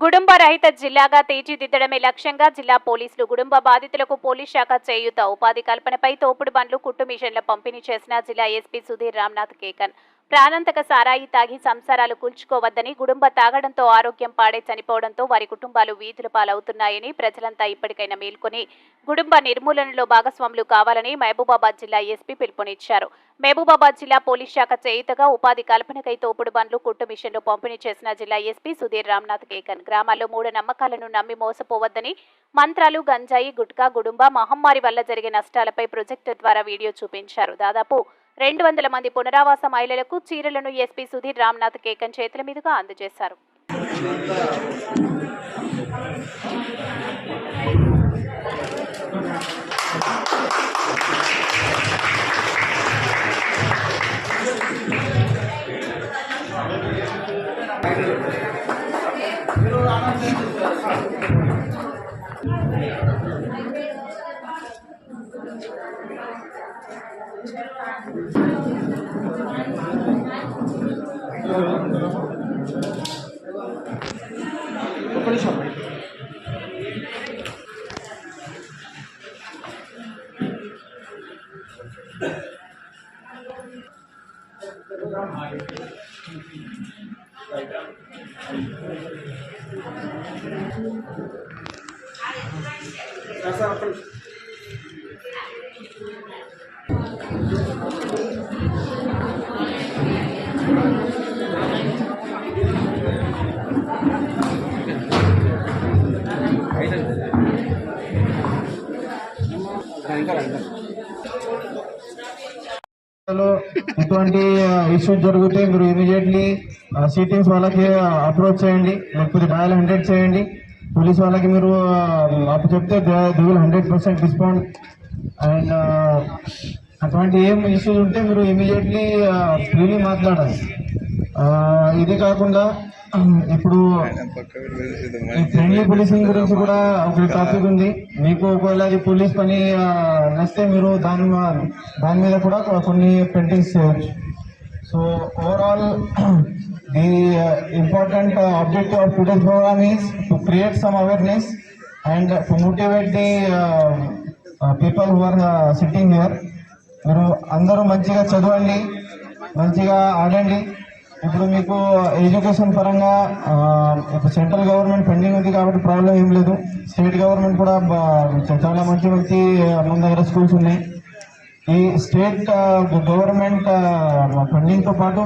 గుడుంబ రహిత జిల్లాగా తీర్చిదిద్దడమే లక్ష్యంగా జిల్లా పోలీసులు గుడుంబ బాధితులకు పోలీస్ శాఖ చేయూత. ఉపాధి కల్పనపై తోపుడు బండ్లు కుట్టు మిషన్ల పంపిణీ చేసిన జిల్లా ఎస్పీ సుధీర్ రామ్నాథ్ కేకన్. ప్రాణాంతక సారాయి తాగి సంసారాలు కూల్చుకోవద్దని గుడుంబ తాగడంతో ఆరోగ్యం పాడే చనిపోవడంతో వారి కుటుంబాలు వీధుల పాలవుతున్నాయని ప్రజలంతా ఇప్పటికైనా మేల్కొని గుడుంబ నిర్మూలనలో భాగస్వాములు కావాలని మహబూబాబాద్ జిల్లా ఎస్పీ పిలుపునిచ్చారు. మహబూబాబాద్ జిల్లా పోలీస్ శాఖ చేయుతగా ఉపాధి కల్పనకై తోపుడు బండ్లు కుట్టు మిషన్లు పంపిణీ చేసిన జిల్లా ఎస్పీ సుధీర్ రామ్నాథ్ కేకన్. గ్రామాల్లో మూఢ నమ్మకాలను నమ్మి మోసపోవద్దని మంత్రాలు గంజాయి గుట్కా గుడుంబ మహమ్మారి వల్ల జరిగే నష్టాలపై ప్రొజెక్టర్ ద్వారా వీడియో చూపించారు. దాదాపు రెండు వందల మంది పునరావాస మహిళలకు చీరలను ఎస్పీ సుధీర్ రామ్నాథ్ కేకన్ చేతుల మీదుగా అందజేశారు Thank you. ওপরে সবাই Gracias. ఇటువంటి ఇష్యూస్ జరిగితే మీరు ఇమీడియట్లీ సిటీస్ వాళ్ళకి అప్రోచ్ చేయండి లేకపోతే డయల్ హండ్రెడ్ చేయండి. పోలీస్ వాళ్ళకి మీరు అప్పు చెప్తే they will hundred percent discount and అటువంటి ఏం ఇష్యూస్ ఉంటే మీరు ఇమీడియట్లీ ఫ్రీలీ మాట్లాడాలి. ఇది కాకుండా ఇప్పుడు ఫ్రెండ్లీ పోలీసింగ్ గురించి కూడా ఒక టాపిక్ ఉంది. మీకు ఒకవేళ అది పోలీస్ పని నచ్చితే మీరు దాని దాని మీద కూడా కొన్ని పెయింటింగ్స్ చేయవచ్చు so overall the important objective of today's programme is to create some awareness and to motivate the people who are sitting here మీరు అందరూ మంచిగా చదవండి మంచిగా ఆడండి. ఇప్పుడు మీకు ఎడ్యుకేషన్ పరంగా ఇప్పుడు సెంట్రల్ గవర్నమెంట్ పెండింగ్ ఉంది కాబట్టి ప్రాబ్లం ఏం లేదు. స్టేట్ గవర్నమెంట్ కూడా చాలా మంచి మంచి మన దగ్గర స్కూల్స్ ఉన్నాయి. ఈ స్టేట్ గవర్నమెంట్ పెండింగ్తో పాటు